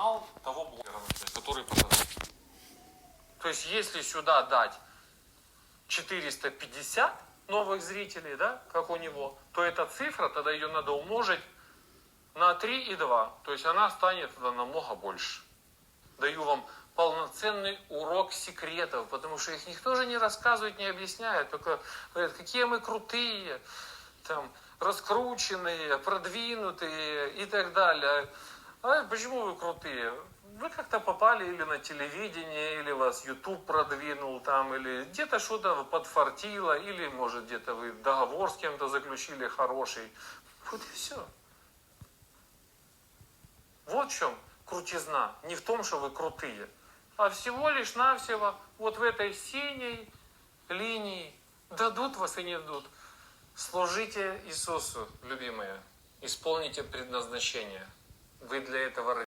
канал того блогера, который показал. То есть, если сюда дать 450 новых зрителей, да, как у него, то эта цифра, тогда ее надо умножить на 3,2. То есть она станет тогда намного больше. Даю вам полноценный урок секретов, потому что их никто же не рассказывает, не объясняет, только говорят, какие мы крутые, там, раскрученные, продвинутые и так далее. А почему вы крутые? Вы как-то попали или на телевидение, или вас YouTube продвинул там, или где-то что-то подфартило, или, может, где-то вы договор с кем-то заключили хороший. Вот и все. Вот в чем крутизна. Не в том, что вы крутые, а всего лишь навсего вот в этой синей линии. Дадут вас и не дадут. Служите Иисусу, любимые. Исполните предназначение. Вы для этого